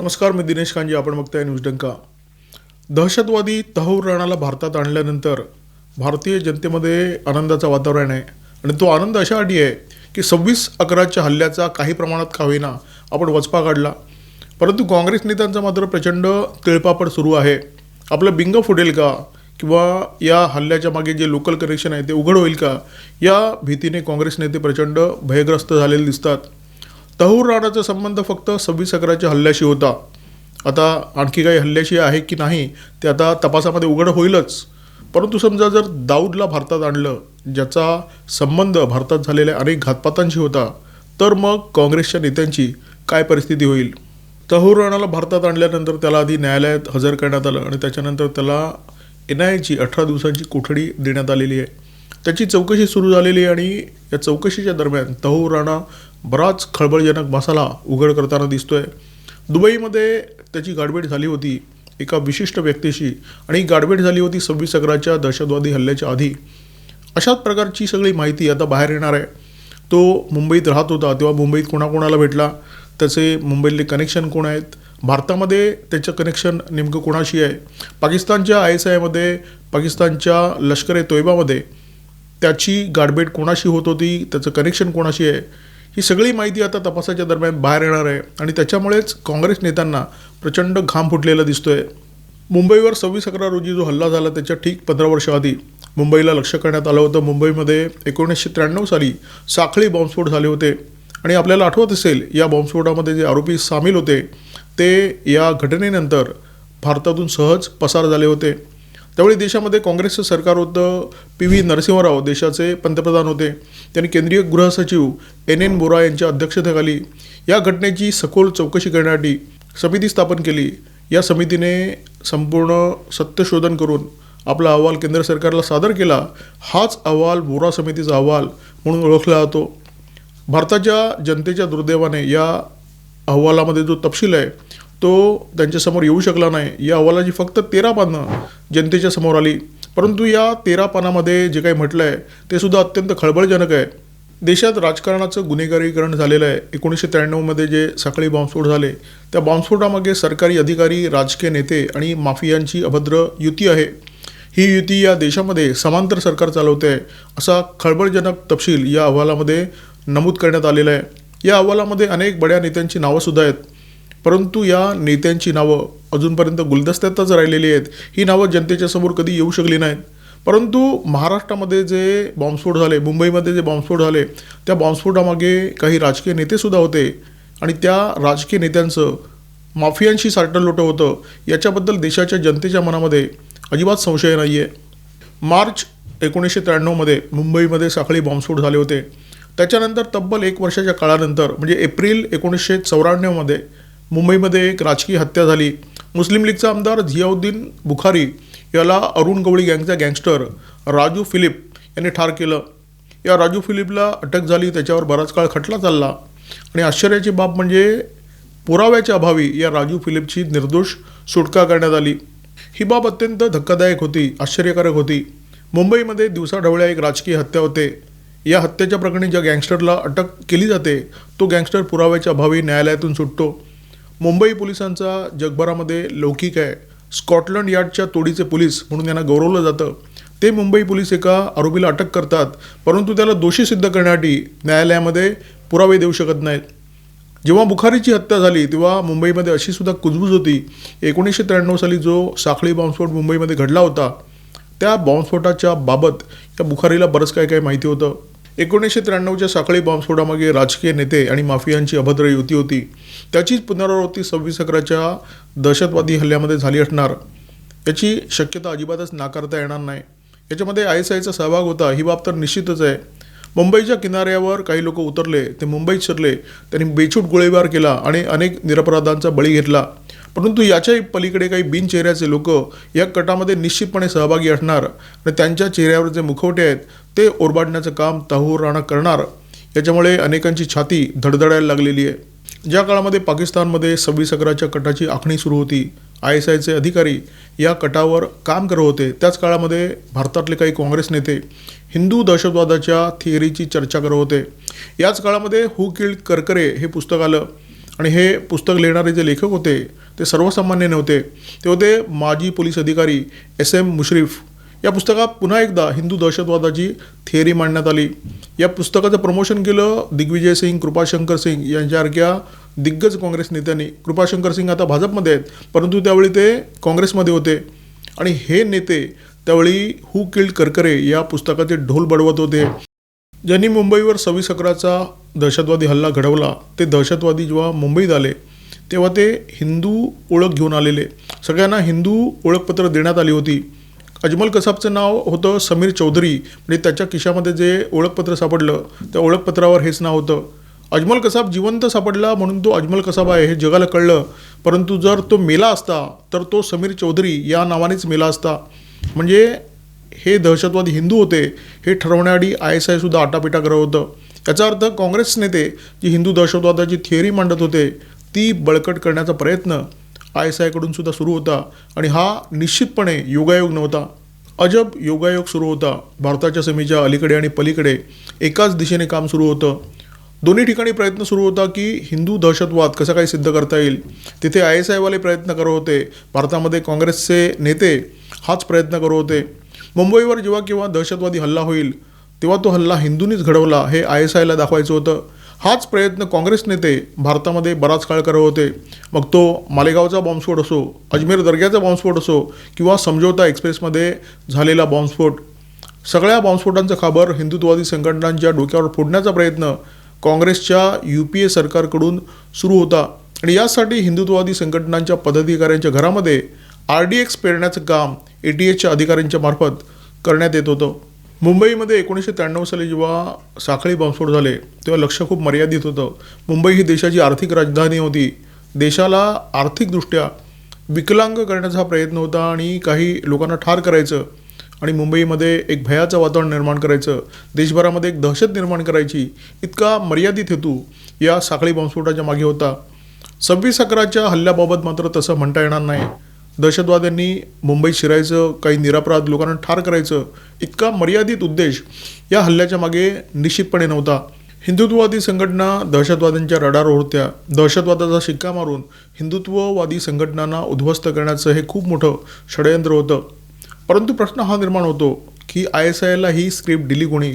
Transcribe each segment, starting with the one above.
नमस्कार मी दिनेश कांजी आपण बघताय न्यूज डंका. दहशतवादी तहूर राणाला भारतात आणल्यानंतर भारतीय जनतेमध्ये आनंदाचं वातावरण आहे. आणि तो आनंद अशासाठी आहे की सव्वीस अकराच्या हल्ल्याचा काही प्रमाणात का होईना आपण वचपा काढला. परंतु काँग्रेस नेत्यांचा मात्र प्रचंड तिळपापड सुरू आहे. आपलं बिंग फुटेल का? किंवा या हल्ल्याच्या मागे जे लोकल कनेक्शन आहे ते उघड होईल का? या भीतीने काँग्रेस नेते प्रचंड भयग्रस्त झालेले दिसतात. तहूर राणाचा संबंध फक्त सव्वीस अकराच्या हल्ल्याशी होता. आता आणखी काही हल्ल्याशी आहे की नाही ते आता तपासामध्ये उघड होईलच. परंतु समजा जर दाऊदला भारतात आणलं ज्याचा संबंध भारतात झालेल्या अनेक घातपातांशी होता तर मग काँग्रेसच्या नेत्यांची काय परिस्थिती होईल? तहूर राणाला भारतात आणल्यानंतर त्याला आधी न्यायालयात हजर करण्यात आलं आणि त्याच्यानंतर त्याला एन आय एची अठरा दिवसांची कोठडी देण्यात आलेली आहे. त्याची चौकशी सुरू झालेली आहे आणि या चौकशीच्या दरम्यान तहूर राणा बराच खळबळजनक मसाला उघड करताना दिसतोय. दुबईमध्ये त्याची गाडबेट झाली होती एका विशिष्ट व्यक्तीशी आणि गाडबेट झाली होती सव्वीस अकराच्या दहशतवादी हल्ल्याच्या आधी. अशाच प्रकारची सगळी माहिती आता बाहेर येणार आहे. तो मुंबईत राहत होता तेव्हा मुंबईत कोणाकोणाला भेटला? त्याचे मुंबईतले कनेक्शन कोण आहेत? भारतामध्ये त्याचं कनेक्शन नेमकं कोणाशी आहे? पाकिस्तानच्या आय एस आयमध्ये पाकिस्तानच्या लष्कर ए तोयबामध्ये त्याची गाडबेट कोणाशी होत होती? त्याचं कनेक्शन कोणाशी आहे? ही सगळी माहिती आता तपासाच्या दरम्यान बाहेर येणार आहे. आणि त्याच्यामुळेच काँग्रेस नेत्यांना प्रचंड घाम फुटलेला दिसतोय. मुंबईवर सव्वीस अकरा रोजी जो हल्ला झाला त्याच्या ठीक पंधरा वर्ष आधी. मुंबईला लक्ष करण्यात आलं होतं. मुंबईमध्ये एकोणीसशे त्र्याण्णव साली साखळी बॉम्बस्फोट झाले होते. आणि आपल्याला आठवत असेल या बॉम्बस्फोटामध्ये जे आरोपी सामील होते ते या घटनेनंतर भारतातून सहज पसार झाले होते. त्यावेळी देशामध्ये काँग्रेसचं सरकार होतं पी व्ही नरसिंहराव देशाचे पंतप्रधान होते त्यांनी केंद्रीय गृहसचिव एन एन बोरा यांच्या अध्यक्षतेखाली या घटनेची सखोल चौकशी करण्यासाठी समिती स्थापन केली. या समितीने संपूर्ण सत्यशोधन करून आपला अहवाल केंद्र सरकारला सादर केला. हाच अहवाल बोरा समितीचा अहवाल म्हणून ओळखला जातो. भारताच्या जनतेच्या दुर्दैवाने या अहवालामध्ये जो तपशील आहे तो त्यांच्यासमोर येऊ शकला नाही. या अहवालाची फक्त तेरा पानं जनतेच्या समोर आली. परंतु या तेरा पानामध्ये जे काही म्हटलं आहे ते सुद्धा अत्यंत खळबळजनक आहे. देशात राजकारणाचं गुन्हेगारीकरण झालेलं आहे. एकोणीसशे त्र्याण्णवमध्ये जे साखळी बॉम्बस्फोट झाले त्या बॉम्बस्फोटामागे सरकारी अधिकारी राजकीय नेते आणि माफियांची अभद्र युती आहे. ही युती या देशामध्ये समांतर सरकार चालवते आहे असा खळबळजनक तपशील या अहवालामध्ये नमूद करण्यात आलेला आहे. या अहवालामध्ये अनेक बड्या नेत्यांची नावंसुद्धा आहेत. परंतु या नेत्यांची नावं अजूनपर्यंत गुलदस्त्यातच राहिलेली आहेत. ही नावं जनतेच्या समोर कधी येऊ शकली नाहीत. परंतु महाराष्ट्रामध्ये जे बॉम्बस्फोट झाले मुंबईमध्ये जे बॉम्बस्फोट झाले त्या बॉम्बस्फोटामागे काही राजकीय नेतेसुद्धा होते आणि त्या राजकीय नेत्यांचं माफियांशी सारटं होतं याच्याबद्दल देशाच्या जनतेच्या मनामध्ये अजिबात संशय नाही आहे मार्च एकोणीसशे त्र्याण्णवमध्ये मुंबईमध्ये साखळी बॉम्बस्फोट झाले होते. त्याच्यानंतर तब्बल एक वर्षाच्या काळानंतर म्हणजे एप्रिल एकोणीसशे चौऱ्याण्णवमध्ये मुंबईमध्ये एक राजकीय हत्या झाली. मुस्लिम लीगचा आमदार झियाउद्दीन बुखारी याला अरुण गवळी गँगचा गँगस्टर राजू फिलिप यांनी ठार केलं. या राजू फिलिपला अटक झाली त्याच्यावर बराच काळ खटला चालला. आणि आश्चर्याची बाब म्हणजे पुराव्याच्या अभावी या राजू फिलिपची निर्दोष सुटका करण्यात आली. ही बाब अत्यंत धक्कादायक होती आश्चर्यकारक होती. मुंबईमध्ये दिवसाढवळ्या एक राजकीय हत्या होते. या हत्येच्या प्रकरणी ज्या गँगस्टरला अटक केली जाते तो गँगस्टर पुराव्याच्या अभावी न्यायालयातून सुटतो. मुंबई पोलिसांचा जगभरामध्ये लौकिक आहे. स्कॉटलंड यार्डच्या तोडीचे पोलीस म्हणून यांना गौरवलं जातं. ते मुंबई पोलीस एका आरोपीला अटक करतात परंतु त्याला दोषी सिद्ध करण्यासाठी न्यायालयामध्ये पुरावे देऊ शकत नाहीत. जेव्हा बुखारीची हत्या झाली तेव्हा मुंबईमध्ये अशी सुद्धा कुजबूज होती. एकोणीसशे त्र्याण्णव साली जो साखळी बॉम्बस्फोट मुंबईमध्ये घडला होता त्या बॉम्बस्फोटाच्या बाबत या बुखारीला बरंच काय काय माहिती होतं. एकोणीसशे त्र्याण्णवच्या साखळी बॉम्बस्फोटामागे राजकीय नेते आणि माफियांची अभद्र युती होती. त्याचीच पुनरावृत्ती सव्वीस अकराच्या दहशतवादी हल्ल्यामध्ये झाली असणार. याची शक्यता अजिबातच नाकारता येणार नाही. याच्यामध्ये आय एस आयचा सहभाग होता ही बाब तर निश्चितच आहे. मुंबईच्या किनाऱ्यावर काही लोक उतरले ते मुंबईत शिरले त्यांनी बेछूट गोळीबार केला आणि अनेक निरपराधांचा बळी घेतला. परंतु याच्याही पलीकडे काही बिनचेहऱ्याचे लोक या कटामध्ये निश्चितपणे सहभागी असणार आणि त्यांच्या चेहऱ्यावर जे मुखवटे आहेत ते ओरबाडण्याचं काम ताहूर राणा करणार. याच्यामुळे अनेकांची छाती धडधडायला लागलेली आहे. ज्या काळामध्ये पाकिस्तानमध्ये सव्वीस अकराच्या कटाची आखणी सुरू होती आय एस आयचे अधिकारी या कटावर काम करत होते. त्याच काळामध्ये भारतातले काही काँग्रेस नेते हिंदू दहशतवादाच्या थिअरीची चर्चा करत होते. याच काळामध्ये हु किल्ड करकरे हे पुस्तक आलं. आणि हे पुस्तक लिहिणारे जे लेखक होते ते सर्वसामान्य नव्हते. ते होते माजी पोलीस अधिकारी एस एम मुश्रीफ. या पुस्तकात पुन्हा एकदा हिंदू दहशतवादाची थिअरी मांडण्यात आली. या पुस्तकाचं प्रमोशन केलं दिग्विजय सिंग कृपाशंकर सिंग यांच्यासारख्या दिग्गज काँग्रेस नेत्यांनी. कृपाशंकर सिंग आता भाजपमध्ये आहेत परंतु त्यावेळी ते काँग्रेसमध्ये होते. आणि हे नेते त्यावेळी हू किल्ड करकरे या पुस्तकाचे ढोल बडवत होते. ज्यांनी मुंबईवर सव्वीस अकराचा दहशतवादी हल्ला घडवला ते दहशतवादी जेव्हा मुंबईत आले तेव्हा ते हिंदू ओळख घेऊन आलेले. सगळ्यांना हिंदू ओळखपत्र देण्यात आली होती. अजमल कसाबचं नाव होतं समीर चौधरी म्हणजे त्याच्या खिशामध्ये जे ओळखपत्र सापडलं त्या ओळखपत्रावर हेच नाव होतं. अजमल कसाब जिवंत सापडला म्हणून तो अजमल कसाब आहे हे जगाला कळलं. परंतु जर तो मेला असता तर तो समीर चौधरी या नावानेच मेला असता. म्हणजे हे दहशतवादी हिंदू होते हे ठरवण्याआधी आय एस आयसुद्धा आटापिटा करत होतं. याचा अर्थ काँग्रेस नेते जी हिंदू दहशतवादाची थिअरी मांडत होते ती बळकट करण्याचा प्रयत्न आय एस आयकडून सुद्धा सुरू होता आणि हा निश्चितपणे योगायोग नव्हता. अजब योगायोग सुरू होता. भारताच्या सीमेच्या अलीकडे आणि पलीकडे एकाच दिशेने काम सुरू होतं. दोन्ही ठिकाणी प्रयत्न सुरू होता की हिंदू दहशतवाद कसा काही सिद्ध करता येईल? तिथे आय एस आयवाले प्रयत्न करत होते. भारतामध्ये काँग्रेसचे नेते हाच प्रयत्न करत होते. मुंबईवर जेव्हा केव्हा दहशतवादी हल्ला होईल तेव्हा तो हल्ला हिंदूंनीच घडवला हे आय एस आयला दाखवायचं होतं. हाच प्रयत्न काँग्रेस नेते भारतामध्ये बराच काळ करत होते. मग तो मालेगावचा बॉम्बस्फोट असो अजमेर दर्ग्याचा बॉम्बस्फोट असो किंवा समझोता एक्सप्रेसमध्ये झालेला बॉम्बस्फोट. सगळ्या बॉम्बस्फोटांचं खाबर हिंदुत्ववादी संघटनांच्या डोक्यावर फोडण्याचा प्रयत्न काँग्रेसच्या यू पी ए सरकारकडून सुरू होता. आणि यासाठी हिंदुत्ववादी संघटनांच्या पदाधिकाऱ्यांच्या घरामध्ये आर डी एक्स पेरण्याचं काम ए टी एचच्या अधिकाऱ्यांच्या मार्फत करण्यात येत होतं. मुंबईमध्ये एकोणीसशे त्र्याण्णव साली जेव्हा साखळी बॉम्बस्फोट झाले तेव्हा लक्ष खूप मर्यादित होतं. मुंबई ही देशाची आर्थिक राजधानी होती. देशाला आर्थिकदृष्ट्या विकलांग करण्याचा हा प्रयत्न होता आणि काही लोकांना ठार करायचं आणि मुंबईमध्ये एक भयाचं वातावरण निर्माण करायचं देशभरामध्ये एक दहशत निर्माण करायची इतका मर्यादित हेतू या साखळी बॉम्बस्फोटाच्या मागे होता. सव्वीस अकराच्या हल्ल्याबाबत मात्र तसं म्हणता येणार नाही. दहशतवाद्यांनी मुंबईत शिरायचं काही निरापराध लोकांना ठार करायचं इतका मर्यादित उद्देश या हल्ल्याच्या मागे निश्चितपणे नव्हता. हिंदुत्ववादी संघटना दहशतवाद्यांच्या रडारवर होत्या दहशतवादाचा शिक्का मारून हिंदुत्ववादी संघटनांना उद्ध्वस्त करण्याचं हे खूप मोठं षडयंत्र होतं. परंतु प्रश्न हा निर्माण होतो की आय एस आयला ही स्क्रिप्ट दिली कोणी?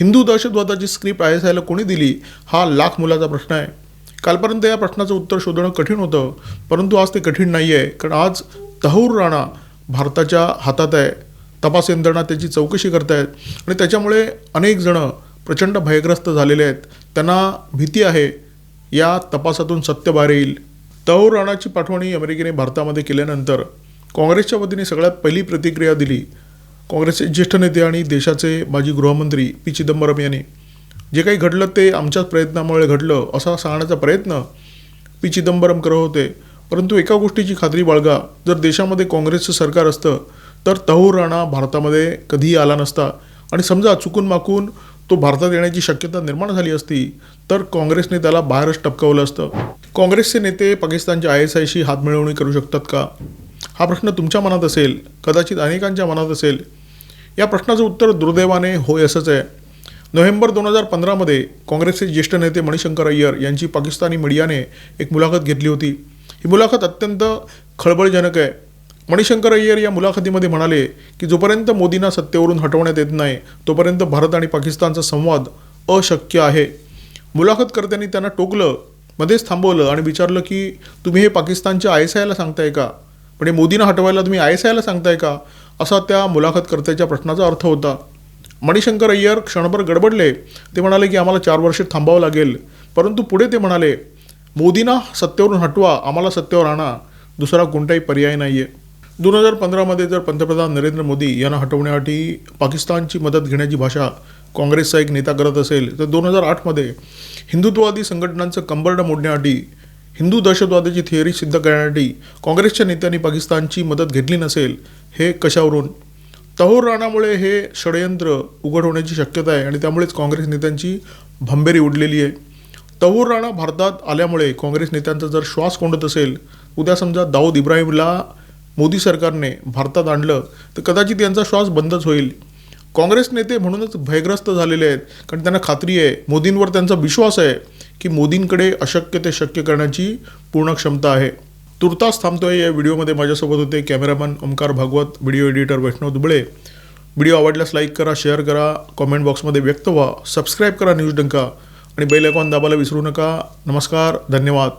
हिंदू दहशतवादाची स्क्रिप्ट आय एस आयला कोणी दिली? हा लाख मुलाचा प्रश्न आहे. कालपर्यंत या प्रश्नाचं उत्तर शोधणं कठीण होतं परंतु आज ते कठीण नाही आहे कारण आज तहूर राणा भारताच्या हातात आहे. तपास यंत्रणा त्याची चौकशी करतायत. आणि त्याच्यामुळे अनेक जणं प्रचंड भयग्रस्त झालेले आहेत. त्यांना भीती आहे. या तपासातून सत्य बाहेर येईल. तहूर राणाची पाठवणी अमेरिकेने भारतामध्ये केल्यानंतर काँग्रेसच्या वतीने सगळ्यात पहिली प्रतिक्रिया दिली. काँग्रेसचे ज्येष्ठ नेते आणि देशाचे माजी गृहमंत्री पी चिदंबरम यांनी. जे काही घडलं ते आमच्याच प्रयत्नामुळे घडलं असा सांगण्याचा प्रयत्न पी चिदंबरम करत होते. परंतु एका गोष्टीची खात्री बाळगा. जर देशामध्ये काँग्रेसचं सरकार असतं तर तहूर राणा भारतामध्ये कधीही आला नसता. आणि समजा चुकून माकून तो भारतात येण्याची शक्यता निर्माण झाली असती तर काँग्रेसने त्याला बाहेरच टपकावलं असतं. काँग्रेसचे नेते पाकिस्तानच्या आय एस आयशी हातमिळवणी करू शकतात का? हा प्रश्न तुमच्या मनात असेल कदाचित अनेकांच्या मनात असेल. या प्रश्नाचं उत्तर दुर्दैवाने होय असंच आहे. नोव्हेंबर दोन हजार पंधरामध्ये काँग्रेसचे ज्येष्ठ नेते मणिशंकर अय्यर यांची पाकिस्तानी मीडियाने एक मुलाखत घेतली होती. ही मुलाखत अत्यंत खळबळजनक आहे. मणिशंकर अय्यर या मुलाखतीमध्ये म्हणाले की जोपर्यंत मोदींना सत्तेवरून हटवण्यात येत नाही तोपर्यंत भारत आणि पाकिस्तानचा संवाद अशक्य आहे. मुलाखतकर्त्यांनी त्यांना टोकलं मध्येच थांबवलं आणि विचारलं की तुम्ही हे पाकिस्तानच्या आय एस आयला सांगताय का? म्हणजे मोदींना हटवायला तुम्ही आय एस आयला सांगताय का? असा त्या मुलाखतकर्त्याच्या प्रश्नाचा अर्थ होता. मणिशंकर अय्यर क्षणभर गडबडले. ते म्हणाले की आम्हाला चार वर्षे थांबावं लागेल. परंतु पुढे ते म्हणाले मोदींना सत्तेवरून हटवा आम्हाला सत्तेवर आणा दुसरा कोणताही पर्याय नाही आहे दोन हजार पंधरामध्ये जर पंतप्रधान नरेंद्र मोदी यांना हटवण्यासाठी पाकिस्तानची मदत घेण्याची भाषा काँग्रेसचा एक नेता करत असेल तर दोन हजार आठमध्ये हिंदुत्ववादी संघटनांचं कंबरडं मोडण्यासाठी हिंदू दहशतवादाची थिअरी सिद्ध करण्यासाठी काँग्रेसच्या नेत्यांनी पाकिस्तानची मदत घेतली नसेल हे कशावरून? तहोर राणामुळे हे षडयंत्र उघड होण्याची शक्यता आहे आणि त्यामुळेच काँग्रेस नेत्यांची भंबेरी उडलेली आहे. तवूर राणा भारतात आल्यामुळे काँग्रेस नेत्यांचा जर श्वास कोंडत असेल उद्या समजा दाऊद इब्राहिमला मोदी सरकारने भारतात आणलं तर कदाचित यांचा श्वास बंदच होईल. काँग्रेस नेते म्हणूनच भयग्रस्त झालेले आहेत कारण त्यांना खात्री आहे मोदींवर त्यांचा विश्वास आहे की मोदींकडे अशक्य ते शक्य करण्याची पूर्ण क्षमता आहे. तुर्तास थांबतोय या व्हिडिओमध्ये माझ्यासोबत होते cameraman Omkar Bhagwat video editor Vaishnav Dubale. Video आवडल्यास लाईक करा शेअर करा कॉमेंट बॉक्समध्ये व्यक्त व्हा सबस्क्राईब करा न्यूज डंका आणि बेल आयकॉन दाबायला विसरू नका. नमस्कार धन्यवाद.